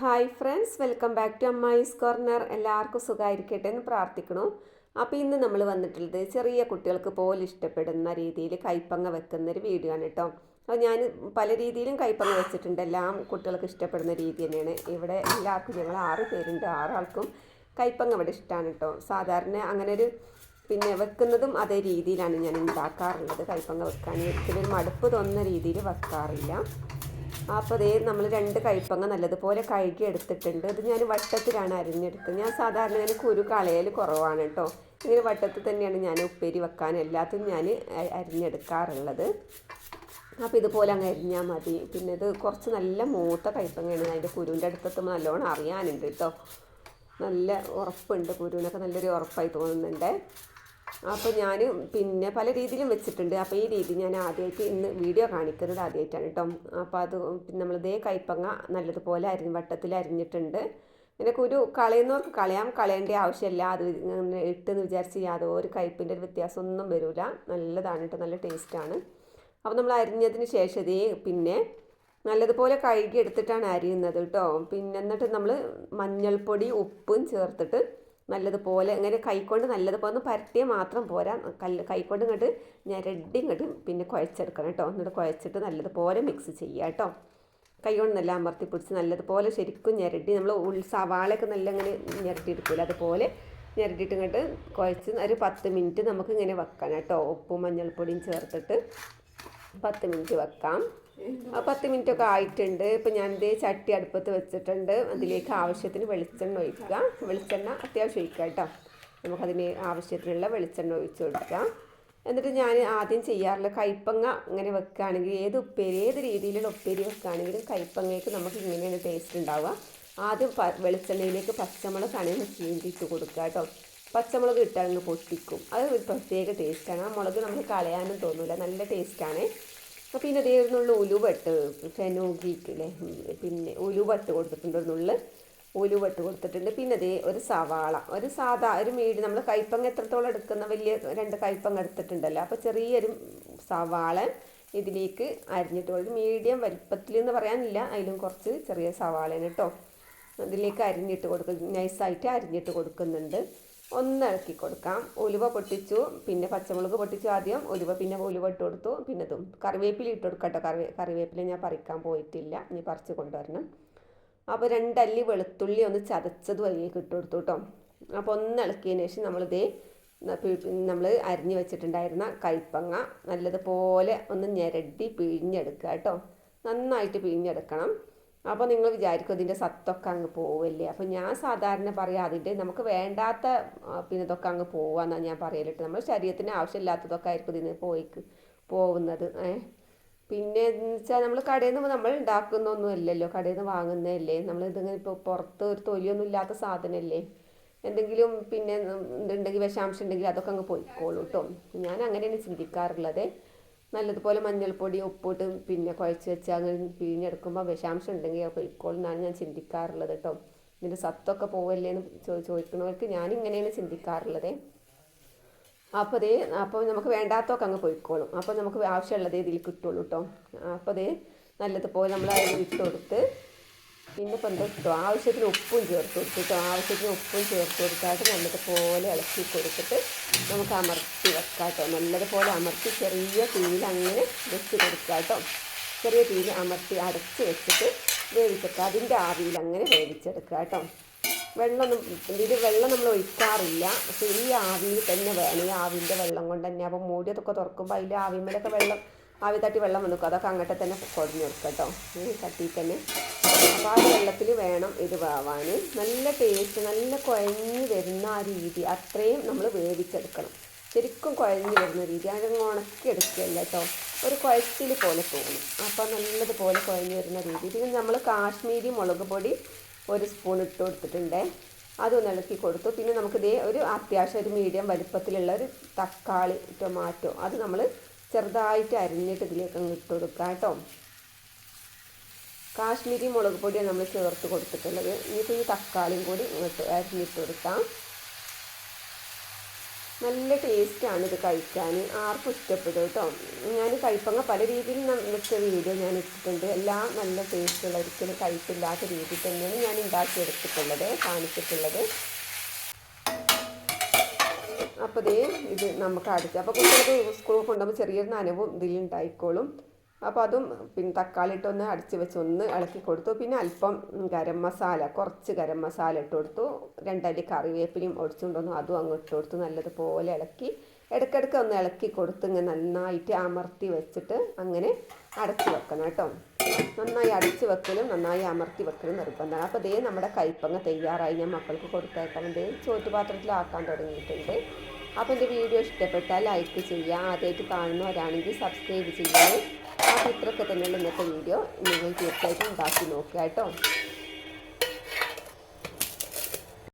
Hi friends welcome back to Ammayi's corner എല്ലാവർക്കും സുഖമായിരിക്കട്ടെ എന്ന് പ്രാർത്ഥിക്കണു അപ്പോൾ ഇന്ന് നമ്മൾ വന്നിട്ടുള്ളത് ചെറിയ കുട്ടികൾക്ക് പോലും ഇഷ്ടപ്പെടുന്ന രീതിയിൽ കൈപ്പങ്ങ വെക്കുന്ന ഒരു വീഡിയോ ആണ് കേട്ടോ. അപ്പോൾ ഞാൻ പല രീതിയിലും കൈപ്പങ്ങ വെച്ചിട്ടുണ്ട്. എല്ലാം കുട്ടികൾക്ക് ഇഷ്ടപ്പെടുന്ന രീതി തന്നെയാണ്. ഇവിടെ എല്ലാവർക്കും ഞങ്ങൾ ആറ് പേരുണ്ട്. ആറാൾക്കും കൈപ്പങ്ങ ഇവിടെ ഇഷ്ടമാണ് കേട്ടോ. സാധാരണ അങ്ങനെ ഒരു പിന്നെ വെക്കുന്നതും അതേ രീതിയിലാണ് ഞാൻ ഉണ്ടാക്കാറുള്ളത്. കൈപ്പങ്ങ വെക്കാൻ ഒരിക്കലും മടുപ്പ് തോന്നുന്ന രീതിയിൽ വെക്കാറില്ല. അപ്പോൾ അതേ നമ്മൾ രണ്ട് കൈപ്പങ്ങ നല്ലതുപോലെ കഴുകി എടുത്തിട്ടുണ്ട് അത് ഞാൻ വട്ടത്തിലാണ് അരിഞ്ഞെടുത്തത്. ഞാൻ സാധാരണ ഞാൻ കുരു കളയൽ കുറവാണ് കേട്ടോ. ഇങ്ങനെ വട്ടത്തിൽ തന്നെയാണ് ഞാൻ ഉപ്പേരി വെക്കാൻ എല്ലാത്തും ഞാൻ അരിഞ്ഞെടുക്കാറുള്ളത്. അപ്പോൾ ഇതുപോലെ അങ്ങ് അരിഞ്ഞാൽ മതി. പിന്നെ ഇത് കുറച്ച് നല്ല മൂത്ത കൈപ്പങ്ങയാണ് അതിന്റെ കുരുവിന്റെ അടുത്തെത്തുമ്പോൾ നല്ലോണം അറിയാനുണ്ട് കേട്ടോ. നല്ല ഉറപ്പുണ്ട് കുരുവിനൊക്കെ നല്ലൊരു ഉറപ്പായി തോന്നുന്നുണ്ട്. അപ്പോൾ ഞാൻ പിന്നെ പല രീതിയിലും വെച്ചിട്ടുണ്ട്. അപ്പോൾ ഈ രീതി ഞാൻ ആദ്യമായിട്ട് ഇന്ന് വീഡിയോ കാണിക്കുന്നത് ആദ്യമായിട്ടാണ് കേട്ടോ. അപ്പോൾ അത് പിന്നെ നമ്മൾ ഇതേ കൈപ്പങ്ങ നല്ലതുപോലെ അരിഞ്ഞ് വട്ടത്തിൽ അരിഞ്ഞിട്ടുണ്ട്. പിന്നെ കുരു കളയുന്നവർക്ക് കളയാം കളയേണ്ട ആവശ്യമില്ല. അത് ഇട്ടെന്ന് വിചാരിച്ച് ഒരു കയ്പിന്റെ ഒരു വ്യത്യാസമൊന്നും വരില്ല നല്ലതാണ് കേട്ടോ നല്ല ടേസ്റ്റാണ്. അപ്പോൾ നമ്മൾ അരിഞ്ഞതിന് ശേഷം ഇതേ പിന്നെ നല്ലതുപോലെ കഴുകി എടുത്തിട്ടാണ് അരിയുന്നത് കേട്ടോ. പിന്നെ എന്നിട്ട് നമ്മൾ മഞ്ഞൾപ്പൊടി ഉപ്പും ചേർത്തിട്ട് നല്ലതുപോലെ ഇങ്ങനെ കൈക്കൊണ്ട് നല്ലതുപോലെ ഒന്ന് പരട്ടിയ മാത്രം പോരാ. കല്ല് കൈക്കൊണ്ട് ഇങ്ങോട്ട് ഞാൻ റെഡി ഇങ്ങോട്ട് പിന്നെ കുഴച്ചെടുക്കണം കേട്ടോ. എന്നിട്ട് കുഴച്ചിട്ട് നല്ലതുപോലെ മിക്സ് ചെയ്യുക കേട്ടോ. കൈ കൊണ്ട് നല്ല അമർത്തി പിടിച്ച് നല്ലതുപോലെ ശരിക്കും ഞെരടി. നമ്മൾ ഉൾ സവാളയൊക്കെ നല്ല ഇങ്ങനെ ഞെരട്ടിയെടുക്കില്ല അതുപോലെ ഞെരട്ടിയിട്ട് ഇങ്ങോട്ട് കുഴച്ച് ഒരു പത്ത് മിനിറ്റ് നമുക്ക് ഇങ്ങനെ വെക്കണം കേട്ടോ. ഉപ്പും മഞ്ഞൾപ്പൊടിയും ചേർത്തിട്ട് പത്ത് മിനിറ്റ് വെക്കാം. ആ പത്ത് മിനിറ്റ് ഒക്കെ ആയിട്ടുണ്ട്. ഇപ്പം ഞാനിതേ ചട്ടി അടുപ്പത്ത് വെച്ചിട്ടുണ്ട്. അതിലേക്ക് ആവശ്യത്തിന് വെളിച്ചെണ്ണ ഒഴിക്കുക. വെളിച്ചെണ്ണ അത്യാവശ്യം ഒഴിക്കുക കേട്ടോ. നമുക്കതിന് ആവശ്യത്തിനുള്ള വെളിച്ചെണ്ണ ഒഴിച്ച് കൊടുക്കുക എന്നിട്ട് ഞാൻ ആദ്യം ചെയ്യാറുള്ള കൈപ്പങ്ങ ഇങ്ങനെ വെക്കുകയാണെങ്കിൽ ഏത് ഉപ്പേരി ഏത് രീതിയിലുള്ള ഉപ്പേരി വെക്കുകയാണെങ്കിലും കൈപ്പങ്ങയ്ക്ക് നമുക്ക് ഇങ്ങനെയാണ് ടേസ്റ്റ് ഉണ്ടാവുക. ആദ്യം വെളിച്ചെണ്ണയിലേക്ക് പച്ചമുളക് പച്ചമുളകാണ് ചീന്തിയിട്ട് കൊടുക്കുക കേട്ടോ. പച്ചമുളക് ഇട്ടാൽ പൊട്ടിക്കും. അത് ഒരു പ്രത്യേക ടേസ്റ്റാണ് ആ മുളക് നമുക്ക് കളയാനും തോന്നില്ല നല്ല ടേസ്റ്റാണ് അപ്പോൾ പിന്നെ അതേ ഒരു നുള്ളു ഫെനോഗിക്കില്ലേ പിന്നെ ഉലുവട്ട് കൊടുത്തിട്ടുണ്ട്. ഒരു നുള്ളു ഉലുവട്ട് കൊടുത്തിട്ടുണ്ട്. പിന്നെ അതേ ഒരു സവാള. ഒരു സാധാ ഒരു മീഡിയം നമ്മൾ കൈപ്പങ്ങ എത്രത്തോളം എടുക്കുന്ന വലിയ രണ്ട് കൈപ്പങ്ങ എടുത്തിട്ടുണ്ടല്ലോ. അപ്പോൾ ചെറിയൊരു സവാള ഇതിലേക്ക് അരിഞ്ഞിട്ട് കൊടുക്കും മീഡിയം വലിപ്പത്തിൽ എന്ന് പറയാനില്ല. അതിലും കുറച്ച് ചെറിയ സവാളയാണ് കേട്ടോ അതിലേക്ക് അരിഞ്ഞിട്ട് കൊടുക്കും നൈസായിട്ട് അരിഞ്ഞിട്ട് കൊടുക്കുന്നുണ്ട്. ഒന്ന് ഇളക്കി കൊടുക്കാം. ഉലുവ പൊട്ടിച്ചു പിന്നെ പച്ചമുളക് പൊട്ടിച്ചു ആദ്യം. ഉലുവ പിന്നെ ഉലുവ ഇട്ട് കൊടുത്തു. പിന്നെ ഇതും കറിവേപ്പില ഇട്ട് കൊടുക്കട്ടോ. കറിവേ കറിവേപ്പില ഞാൻ പറിക്കാൻ പോയിട്ടില്ല. ഇനി പറിച്ച് കൊണ്ടുവരണം. അപ്പോൾ രണ്ടല്ലി വെളുത്തുള്ളി ഒന്ന് ചതച്ചതും അതിലേക്ക് ഇട്ട് കൊടുത്തു കേട്ടോ അപ്പോൾ ഒന്ന് ഇളക്കിയതിന് ശേഷം നമ്മളിതേ നമ്മൾ അരിഞ്ഞു വെച്ചിട്ടുണ്ടായിരുന്ന കൈപ്പങ്ങ നല്ലതുപോലെ ഒന്ന് ഞെരടി പിഴിഞ്ഞെടുക്കുക കേട്ടോ നന്നായിട്ട് പിഴിഞ്ഞെടുക്കണം. അപ്പോൾ നിങ്ങൾ വിചാരിക്കും ഇതിന്റെ സത്തൊക്കെ അങ്ങ് പോവല്ലേ? അപ്പോൾ ഞാൻ സാധാരണ പറയാം അതിന്റെ നമുക്ക് വേണ്ടാത്ത പിന്നെ ഇതൊക്കെ അങ്ങ് പോവാന്നാണ് ഞാൻ പറയലിട്ട്. നമ്മൾ ശരീരത്തിന് ആവശ്യമില്ലാത്തതൊക്കെ ആയിരിക്കും ഇതിന് പോയിക്ക് പോകുന്നത് ഏഹ് പിന്നെ എന്ന് വെച്ചാൽ നമ്മൾ കടയിൽ നിന്ന് നമ്മൾ ഉണ്ടാക്കുന്നൊന്നും അല്ലല്ലോ കടയിൽ നിന്ന് വാങ്ങുന്നതല്ലേ? നമ്മൾ ഇതിങ്ങനെ ഇപ്പോൾ പുറത്ത് ഒരു തൊലിയൊന്നും ഇല്ലാത്ത സാധനമല്ലേ എന്തെങ്കിലും പിന്നെ ഇതുണ്ടെങ്കിൽ വിഷാംശം ഉണ്ടെങ്കിൽ അതൊക്കെ അങ്ങ് പോയിക്കോളൂ കേട്ടോ ഞാൻ അങ്ങനെയാണ് ചിന്തിക്കാറുള്ളത്. നല്ലതുപോലെ മഞ്ഞൾപ്പൊടി ഉപ്പിട്ട് പിന്നെ കുഴച്ച് വെച്ച് അങ്ങനെ പിഴിഞ്ഞെടുക്കുമ്പോൾ വിഷാംശം ഉണ്ടെങ്കിൽ അത് പൊയ്ക്കോളും എന്നാണ് ഞാൻ ചിന്തിക്കാറുള്ളത് കേട്ടോ. ഇതിന്റെ സത്തൊക്കെ പോവല്ലേ എന്ന് ചോ ചോദിക്കുന്നവർക്ക് ഞാനിങ്ങനെയാണ് ചിന്തിക്കാറുള്ളത്. അപ്പോൾ അതേ അപ്പോൾ നമുക്ക് വേണ്ടാത്തൊക്കെ അങ്ങ് പോയിക്കോളും. അപ്പോൾ നമുക്ക് ആവശ്യമുള്ളത് ഇതിൽ കിട്ടുള്ളൂ കേട്ടോ. അപ്പോൾ അതേ നല്ലതുപോലെ നമ്മൾ അതിൽ ഇട്ട് പിന്നെ കിട്ടും ആവശ്യത്തിന് ഉപ്പും ചേർത്ത് കൊടുത്തിട്ടോ ആവശ്യത്തിന് ഉപ്പും ചേർത്ത് കൊടുത്താട്ട് നല്ലതുപോലെ ഇളക്കി കൊടുത്തിട്ട് നമുക്ക് അമർത്തി വെക്കാട്ടോ കേട്ടോ നല്ലതുപോലെ അമർത്തി ചെറിയ തീയിൽ അങ്ങനെ വെച്ച് കൊടുക്കാട്ടോ ചെറിയ തീയിൽ അമർത്തി അടച്ച് വെച്ചിട്ട് വേവിച്ചെടുക്കുക അതിന്റെ ആവിയിൽ അങ്ങനെ വേവിച്ചെടുക്കുക കേട്ടോ വെള്ളമൊന്നും ഇതിൽ വെള്ളം നമ്മൾ ഒഴിക്കാറില്ല. പക്ഷേ ഈ ആവിയിൽ തന്നെ വേണം. ഈ ആവിന്റെ വെള്ളം കൊണ്ട് തന്നെ. അപ്പോൾ മൂടിയതൊക്കെ തുറക്കുമ്പോൾ അതിന്റെ ആവിമേലൊക്കെ വെള്ളം ആവി തട്ടി വെള്ളം വന്നു അതൊക്കെ അങ്ങോട്ട് തന്നെ കുഴഞ്ഞു കൊടുക്കുക കേട്ടോ തട്ടിയിൽ തന്നെ ആ വെള്ളത്തിൽ വേണം ഇത് വേവാൻ നല്ല ടേസ്റ്റ് നല്ല കുഴഞ്ഞ് വരുന്ന ആ രീതി അത്രയും നമ്മൾ വേവിച്ചെടുക്കണം. ശരിക്കും കുഴഞ്ഞ് വരുന്ന രീതി. അങ്ങനെ ഉണക്കി എടുക്കുകയല്ല കേട്ടോ. ഒരു കുഴച്ചിൽ പോലെ തോന്നും. അപ്പോൾ നല്ലതുപോലെ കുഴഞ്ഞ് വരുന്ന രീതി. പിന്നെ നമ്മൾ കാശ്മീരി മുളക് പൊടി ഒരു സ്പൂൺ ഇട്ട് കൊടുത്തിട്ടുണ്ട്. അതൊന്ന് ഇളക്കി കൊടുത്തു. പിന്നെ നമുക്ക് നമുക്കിതേ ഒരു അത്യാവശ്യം ഒരു മീഡിയം വലിപ്പത്തിലുള്ള ഒരു തക്കാളി ടൊമാറ്റോ അത് നമ്മൾ ചെറുതായിട്ട് അരിഞ്ഞിട്ട് ഇതിലേക്ക് അങ്ങ് ഇട്ട് കൊടുക്കാം കേട്ടോ. കാശ്മീരി മുളക് പൊടിയാണ് നമ്മൾ ചേർത്ത് കൊടുത്തിട്ടുള്ളത്. ഇനിയിപ്പോൾ ഈ തക്കാളിയും കൂടി ഇങ്ങോട്ട് അരിഞ്ഞിട്ട് കൊടുക്കാം. നല്ല ടേസ്റ്റാണ് ഇത് കഴിക്കാൻ. ആർക്കും ഇഷ്ടപ്പെടും കേട്ടോ. ഞാൻ കഴിപ്പങ്ങ പല രീതിയിൽ വെച്ച വീഡിയോ ഞാൻ ഇട്ടിട്ടുണ്ട്. എല്ലാം നല്ല ടേസ്റ്റുള്ള ഒരിക്കലും കഴിപ്പില്ലാത്ത രീതിയിൽ തന്നെയാണ് ഞാൻ ഉണ്ടാക്കിയെടുത്തിട്ടുള്ളത് കാണിച്ചിട്ടുള്ളത്. അപ്പോൾ ദേ ഇത് നമുക്ക് അടിച്ച്. അപ്പോൾ കുട്ടികൾക്ക് സ്കൂളിൽ കൊണ്ടുപോകുമ്പോൾ ചെറിയൊരു നനവും ഇതിലുണ്ടായിക്കോളും അപ്പോൾ അതും പിന്നെ തക്കാളി ഇട്ടൊന്ന് അടിച്ച് വെച്ച് ഒന്ന് ഇളക്കി കൊടുത്തു. പിന്നെ അല്പം ഗരം മസാല കുറച്ച് ഗരം മസാല ഇട്ട് കൊടുത്തു. രണ്ടല്ലി കറിവേപ്പിലയും ഒടിച്ചുകൊണ്ടൊന്നു അതും അങ്ങ് ഇട്ട് കൊടുത്തു. നല്ലതുപോലെ ഇളക്കി ഇടയ്ക്കിടയ്ക്ക് ഒന്ന് ഇളക്കി കൊടുത്ത് ഇങ്ങനെ നന്നായിട്ട് അമർത്തി വെച്ചിട്ട് അങ്ങനെ അടച്ച് വെക്കണം കേട്ടോ. നന്നായി അടച്ച് വെക്കലും നന്നായി അമർത്തി വെക്കലും നിർബന്ധമാണ്. അപ്പോൾ ദേ നമ്മുടെ കൈപ്പങ്ങ തയ്യാറായി. ഞാൻ മക്കൾക്ക് കൊടുത്തേക്കാൻ വേണ്ടി ചോറ്റുപാത്രത്തിലാക്കാൻ തുടങ്ങിയിട്ടുണ്ട്. അപ്പോൾ എന്റെ വീഡിയോ ഇഷ്ടപ്പെട്ടാൽ ലൈക്ക് ചെയ്യുക. ആദ്യമായിട്ട് കാണുന്നവരാണെങ്കിൽ സബ്സ്ക്രൈബ് ചെയ്യണേ അപ്പോൾ ഇത്രയൊക്കെ തന്നെയുള്ള ഇന്നത്തെ വീഡിയോ നിങ്ങൾ തീർച്ചയായിട്ടും ഉണ്ടാക്കി നോക്കുക കേട്ടോ